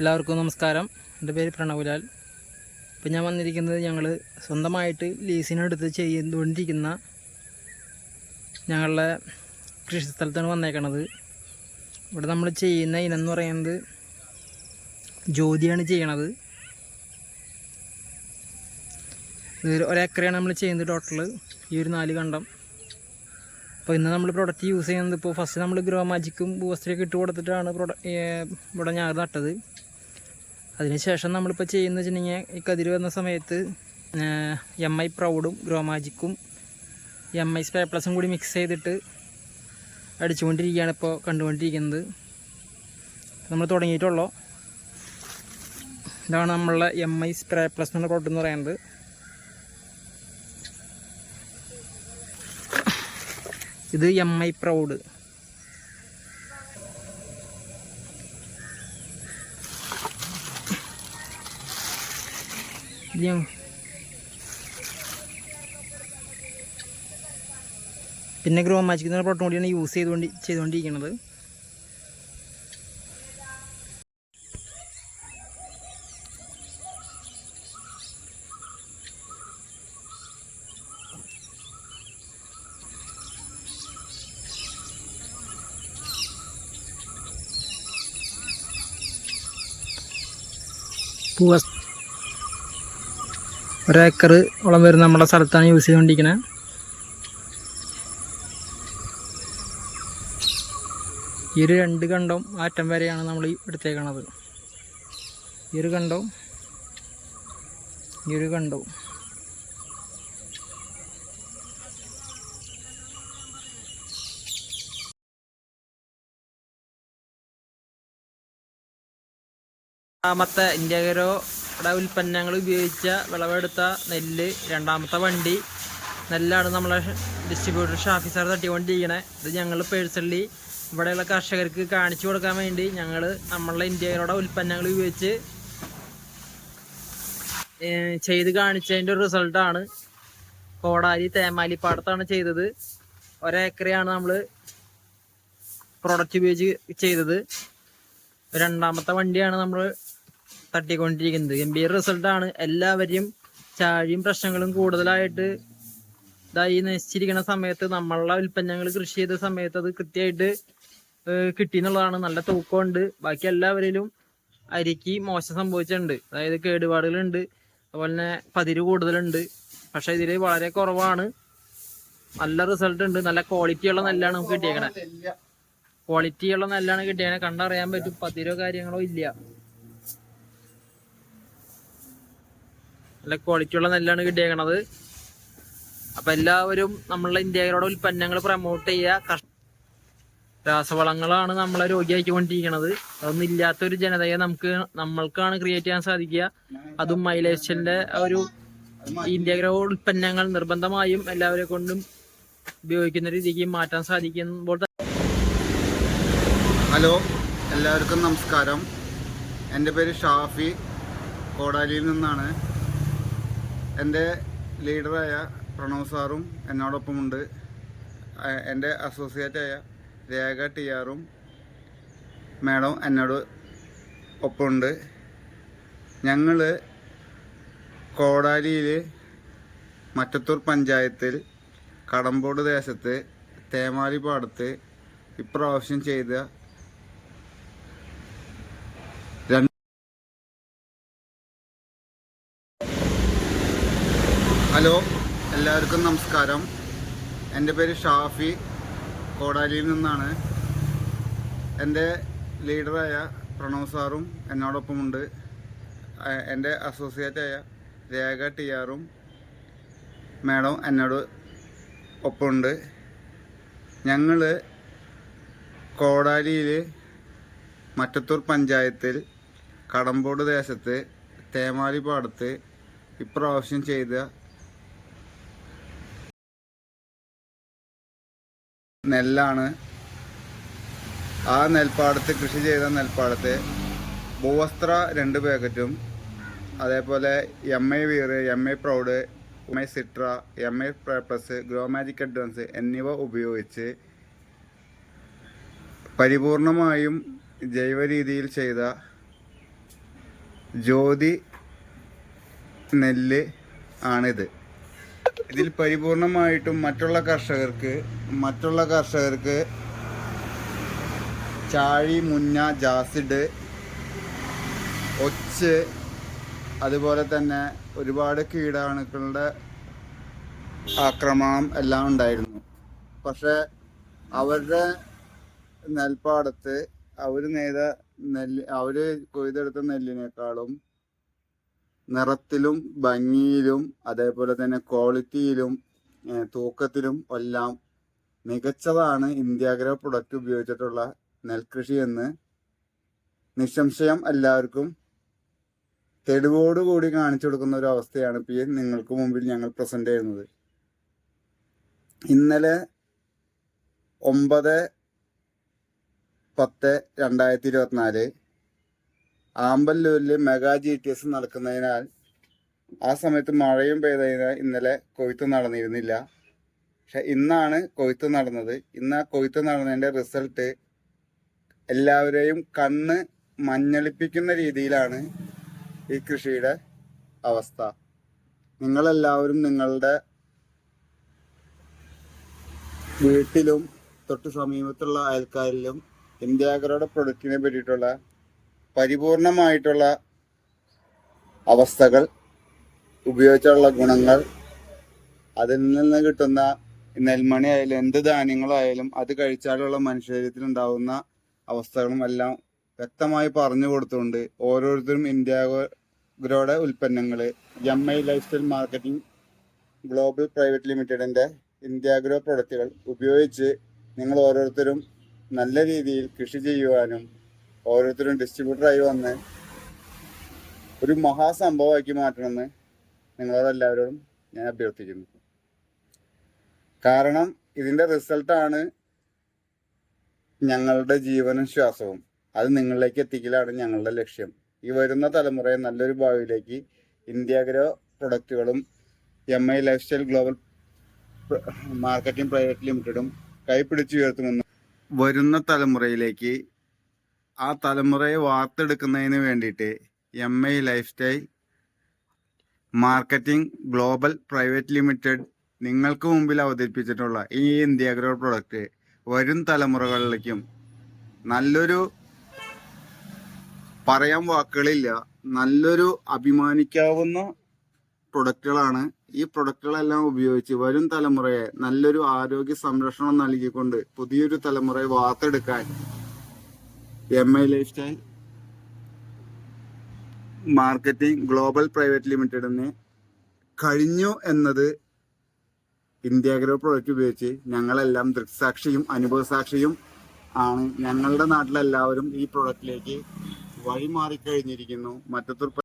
എല്ലാവർക്കും നമസ്കാരം. എന്റെ പേര് പ്രണവ്ലാൽ. ഇപ്പം ഞാൻ വന്നിരിക്കുന്നത് ഞങ്ങൾ സ്വന്തമായിട്ട് ലീസിനെടുത്ത് ചെയ്തുകൊണ്ടിരിക്കുന്ന ഞങ്ങളുടെ കൃഷിസ്ഥലത്താണ് വന്നേക്കണത്. ഇവിടെ നമ്മൾ ചെയ്യുന്ന ഇനം എന്ന് പറയുന്നത് ജ്യോതിയാണ് ചെയ്യണത്. ഒരേക്കറയാണ് നമ്മൾ ചെയ്യുന്നത് ടോട്ടൽ ഈ ഒരു നാല് കണ്ടം. അപ്പോൾ ഇന്ന് നമ്മൾ പ്രൊഡക്റ്റ് യൂസ് ചെയ്യുന്നത് ഇപ്പോൾ ഫസ്റ്റ് നമ്മൾ ഗ്രോ മാജിക്കും ബൂസ്റ്ററൊക്കെ ഇട്ട് കൊടുത്തിട്ടാണ് പ്രൊഡക്റ്റ് ഇവിടെ ഞാൻ നട്ടത്. അതിനുശേഷം നമ്മളിപ്പോൾ ചെയ്യുന്നത് വെച്ചിട്ടുണ്ടെങ്കിൽ ഈ കതിര് വന്ന സമയത്ത് എം ഐ പ്രൗഡും ഗ്രോമാജിക്കും എം ഐ സ്പേ പ്ലസും കൂടി മിക്സ് ചെയ്തിട്ട് അടിച്ചുകൊണ്ടിരിക്കുകയാണ് ഇപ്പോൾ കണ്ടുകൊണ്ടിരിക്കുന്നത്. നമ്മൾ തുടങ്ങിയിട്ടുള്ളൂ. ഇതാണ് നമ്മളുടെ എം ഐ സ്പ്രേ പ്ലസ് എന്ന പ്രോഡക്റ്റ് എന്ന് പറയുന്നത്. ഇത് എം ഐ പ്രൗഡ് ഇത് പിന്നെ ഗ്രോ മാജിക് എന്ന പ്രോട്ടം കൂടിയാണ് യൂസ് ചെയ്തുകൊണ്ട് ചെയ്തുകൊണ്ടിരിക്കുന്നത് പൂവ ഒരേക്കർ ഓളം വരുന്ന നമ്മുടെ സ്ഥലത്താണ് യൂസ് ചെയ്തുകൊണ്ടിരിക്കുന്നത് ഈ ഒരു രണ്ട് കണ്ടം ആറ്റം വരെയാണ് നമ്മൾ എടുത്തേക്കണത്. ഈ ഒരു കണ്ടവും ഈ ഒരു കണ്ടവും രണ്ടാമത്തെ ഇന്ത്യകരോയുടെ ഉൽപ്പന്നങ്ങൾ ഉപയോഗിച്ച വിളവെടുത്ത നെല്ല് രണ്ടാമത്തെ വണ്ടി. നെല്ലാണ് നമ്മളെ ഡിസ്ട്രിബ്യൂട്ടർ ഷാഫി സാർ തട്ടിക്കൊണ്ടിരിക്കണേ. ഇത് ഞങ്ങൾ പേഴ്സണലി ഇവിടെയുള്ള കർഷകർക്ക് കാണിച്ചു കൊടുക്കാൻ വേണ്ടി ഞങ്ങൾ നമ്മളുടെ ഇന്ത്യയിലൂടെ ഉൽപ്പന്നങ്ങൾ ഉപയോഗിച്ച് ചെയ്ത് കാണിച്ചതിന്റെ ഒരു റിസൾട്ടാണ് കോടാലി തേമാലിപ്പാടത്താണ് ചെയ്തത്. ഒരേക്കറയാണ് നമ്മൾ പ്രൊഡക്റ്റ് ഉപയോഗിച്ച് ചെയ്തത്. രണ്ടാമത്തെ വണ്ടിയാണ് നമ്മൾ തട്ടിക്കൊണ്ടിരിക്കുന്നത്. ഗംഭീര റിസൾട്ടാണ് എല്ലാവരെയും ചാഴിയും പ്രശ്നങ്ങളും കൂടുതലായിട്ട് ഇതായി നശിച്ചിരിക്കുന്ന സമയത്ത് നമ്മളുടെ ഉൽപ്പന്നങ്ങൾ കൃഷി ചെയ്ത സമയത്ത് അത് കൃത്യമായിട്ട് കിട്ടി എന്നുള്ളതാണ്. നല്ല തൂക്കമുണ്ട്. ബാക്കി എല്ലാവരിലും അരിക്ക് മോശം സംഭവിച്ചിട്ടുണ്ട്. അതായത് കേടുപാടുകളുണ്ട്. അതുപോലെ തന്നെ പതിര് കൂടുതലുണ്ട്. പക്ഷെ ഇതിൽ വളരെ കുറവാണ്. നല്ല റിസൾട്ട് ഉണ്ട്. നല്ല ക്വാളിറ്റിയുള്ള നെല്ലാണ് നമുക്ക് കിട്ടിയേക്കണേ. ക്വാളിറ്റിയുള്ള നെല്ലാണ് കിട്ടിയേക്കണേ. കണ്ടറിയാൻ പറ്റും. പതിരോ കാര്യങ്ങളോ ഇല്ല. നല്ല ക്വാളിറ്റിയുള്ള നെല്ലാണ് കിട്ടിയേക്കണത്. അപ്പൊ എല്ലാവരും നമ്മളെ ഇന്ത്യയിലൂടെ ഉൽപ്പന്നങ്ങൾ പ്രൊമോട്ട് ചെയ്യുക. രാസവളങ്ങളാണ് നമ്മളെ രോഗിയാക്കിക്കൊണ്ടിരിക്കുന്നത് അതൊന്നും ഇല്ലാത്തൊരു ജനതയെ നമുക്ക് നമ്മൾക്കാണ് ക്രിയേറ്റ് ചെയ്യാൻ സാധിക്കുക. അതും മൈലേഷന്റെ ഒരു ഒരു ഇന്ത്യഗ്രഹ ഉൽപ്പന്നങ്ങൾ നിർബന്ധമായും എല്ലാവരെ കൊണ്ടും ഉപയോഗിക്കുന്ന രീതിക്ക് മാറ്റാൻ സാധിക്കുമ്പോൾ ഹലോ എല്ലാവർക്കും നമസ്കാരം. എന്റെ പേര് ഷാഫി. കോടാലിയിൽ നിന്നാണ്. എന്റെ ലീഡറായ പ്രണവ് സാറും എന്നോടൊപ്പമുണ്ട്. എന്റെ അസോസിയേറ്റായ രേഖ ടി ആറും മാഡം എന്നോട് ഒപ്പമുണ്ട്. ഞങ്ങൾ കോടാലിയിൽ മറ്റത്തൂർ പഞ്ചായത്തിൽ കടമ്പോട് ദേശത്ത് തേമാലി പാടത്ത് ഇപ്രാവശ്യം ചെയ്ത ഹലോ എല്ലാവർക്കും നമസ്കാരം. എന്റെ പേര് ഷാഫി. കോടാലിയിൽ നിന്നാണ്. എന്റെ ലീഡറായ പ്രണവ് സാറും എന്നോടൊപ്പമുണ്ട്. എന്റെ അസോസിയേറ്റായ രേഖ ടി ആറും മാഡം എന്നോട് ഒപ്പമുണ്ട്. ഞങ്ങൾ കോടാലിയിൽ മറ്റത്തൂർ പഞ്ചായത്തിൽ കടമ്പോട് ദേശത്ത് തേമാലി പാടത്ത് ഇപ്രാവശ്യം ചെയ്ത നെല്ലാണ്. ആ നെൽപ്പാടത്ത് കൃഷി ചെയ്ത നെൽപ്പാടത്ത് ഭൂവസ്ത്ര രണ്ട് പാക്കറ്റും അതേപോലെ M I വീറ് M I proud M I സിട്ര M I grow magic advance എന്നിവ ഉപയോഗിച്ച് പരിപൂർണമായും ജൈവ രീതിയിൽ ചെയ്ത ജ്യോതി നെല്ല് ആണിത്. ഇതിൽ പരിപൂർണമായിട്ടും മറ്റുള്ള കർഷകർക്ക് മറ്റുള്ള കർഷകർക്ക് ചാഴി മുന്ന ജാസിഡ് ഒച്ച് അതുപോലെ തന്നെ ഒരുപാട് കീടാണുക്കളുടെ ആക്രമണം എല്ലാം ഉണ്ടായിരുന്നു. പക്ഷെ അവരുടെ നെൽപ്പാടത്ത് അവർ നെയ്ത നെല്ല് അവർ കൊയ്തെടുത്ത നെല്ലിനേക്കാളും നിറത്തിലും ഭംഗിയിലും അതേപോലെ തന്നെ ക്വാളിറ്റിയിലും തൂക്കത്തിലും എല്ലാം മികച്ചതാണ് ഇന്ത്യാഗ്രോ പ്രൊഡക്റ്റ് ഉപയോഗിച്ചിട്ടുള്ള നെൽകൃഷി എന്ന് നിസ്സംശയം എല്ലാവർക്കും തെളിവോടുകൂടി കാണിച്ചു കൊടുക്കുന്ന ഒരു അവസ്ഥയാണ് പി നിങ്ങൾക്ക് മുമ്പിൽ ഞങ്ങൾ പ്രസന്റ് ചെയ്യുന്നത്. ഇന്നലെ ഒമ്പത് പത്ത് രണ്ടായിരത്തി ഇരുപത്തിനാല് ആമ്പല്ലൂരിൽ മെഗാ ജി ടി എസ് നടക്കുന്നതിനാൽ ആ സമയത്ത് മഴയും പെയ്തതിനാൽ ഇന്നലെ കൊയ്ത്ത് നടന്നിരുന്നില്ല. പക്ഷെ ഇന്നാണ് കൊയ്ത്ത് നടന്നത്. ഇന്ന് ആ കൊയ്ത്ത് നടന്നതിന്റെ റിസൾട്ട് എല്ലാവരെയും കണ്ണ് മഞ്ഞളിപ്പിക്കുന്ന രീതിയിലാണ് ഈ കൃഷിയുടെ അവസ്ഥ. നിങ്ങളെല്ലാവരും നിങ്ങളുടെ വീട്ടിലും തൊട്ട് സമീപത്തുള്ള അയൽക്കാരിലും ഇന്ത്യാഗറുടെ പ്രൊഡക്റ്റിനെ പറ്റിയിട്ടുള്ള പരിപൂർണമായിട്ടുള്ള അവസ്ഥകൾ ഉപയോഗിച്ചുള്ള ഗുണങ്ങൾ അതിൽ നിന്ന് കിട്ടുന്ന നെൽമണി ആയാലും എന്ത് ധാന്യങ്ങളായാലും അത് കഴിച്ചാലുള്ള മനുഷ്യരീരത്തിൽ ഉണ്ടാവുന്ന അവസ്ഥകളും എല്ലാം വ്യക്തമായി പറഞ്ഞു കൊടുത്തുകൊണ്ട് ഓരോരുത്തരും ഇന്ത്യാഗോയുടെ ഉൽപ്പന്നങ്ങൾ M I lifestyle marketing global private ലിമിറ്റഡിന്റെ ഇന്ത്യാഗ്രോ പ്രൊഡക്റ്റുകൾ ഉപയോഗിച്ച് നിങ്ങൾ ഓരോരുത്തരും നല്ല രീതിയിൽ കൃഷി ചെയ്യുവാനും ഓരോരുത്തരും ഡിസ്ട്രിബ്യൂട്ടറായി വന്ന് ഒരു മഹാസംഭവമാക്കി മാറ്റണമെന്ന് നിങ്ങളോടെല്ലാവരോടും ഞാൻ അഭ്യർത്ഥിക്കുന്നു. കാരണം ഇതിന്റെ റിസൾട്ടാണ് ഞങ്ങളുടെ ജീവനും ശ്വാസവും. അത് നിങ്ങളിലേക്ക് എത്തിക്കലാണ് ഞങ്ങളുടെ ലക്ഷ്യം. ഈ വരുന്ന തലമുറയെ നല്ലൊരു ഭാവിയിലേക്ക് ഇന്ത്യാഗ്രോ പ്രൊഡക്റ്റുകളും M I lifestyle global marketing private ലിമിറ്റഡും കൈപിടിച്ചുയർത്തുമെന്ന് വരുന്ന തലമുറയിലേക്ക് ആ തലമുറയെ വാർത്തെടുക്കുന്നതിന് വേണ്ടിയിട്ട് M I lifestyle marketing global private limited നിങ്ങൾക്ക് മുമ്പിൽ അവതരിപ്പിച്ചിട്ടുള്ള ഈ ഇന്ത്യ ഗ്രോ പ്രൊഡക്റ്റ് വരും തലമുറകളിലേക്കും നല്ലൊരു പറയാൻ വാക്കുകളില്ല നല്ലൊരു അഭിമാനിക്കാവുന്ന പ്രൊഡക്റ്റുകളാണ് ഈ പ്രൊഡക്റ്റുകളെല്ലാം ഉപയോഗിച്ച് വരും തലമുറയെ നല്ലൊരു ആരോഗ്യ സംരക്ഷണം നൽകിക്കൊണ്ട് പുതിയൊരു തലമുറയെ വാർത്തെടുക്കാൻ M I lifestyle marketing global private ലിമിറ്റഡിന് കഴിഞ്ഞു എന്നത് ഇന്ത്യാഗ്രോ പ്രൊഡക്റ്റ് ഉപയോഗിച്ച് ഞങ്ങളെല്ലാം ദൃക്സാക്ഷിയും അനുഭവസാക്ഷിയും ആണ്. ഞങ്ങളുടെ നാട്ടിലെല്ലാവരും ഈ പ്രൊഡക്റ്റിലേക്ക് വഴിമാറിക്കഴിഞ്ഞിരിക്കുന്നു മറ്റത്തൂർ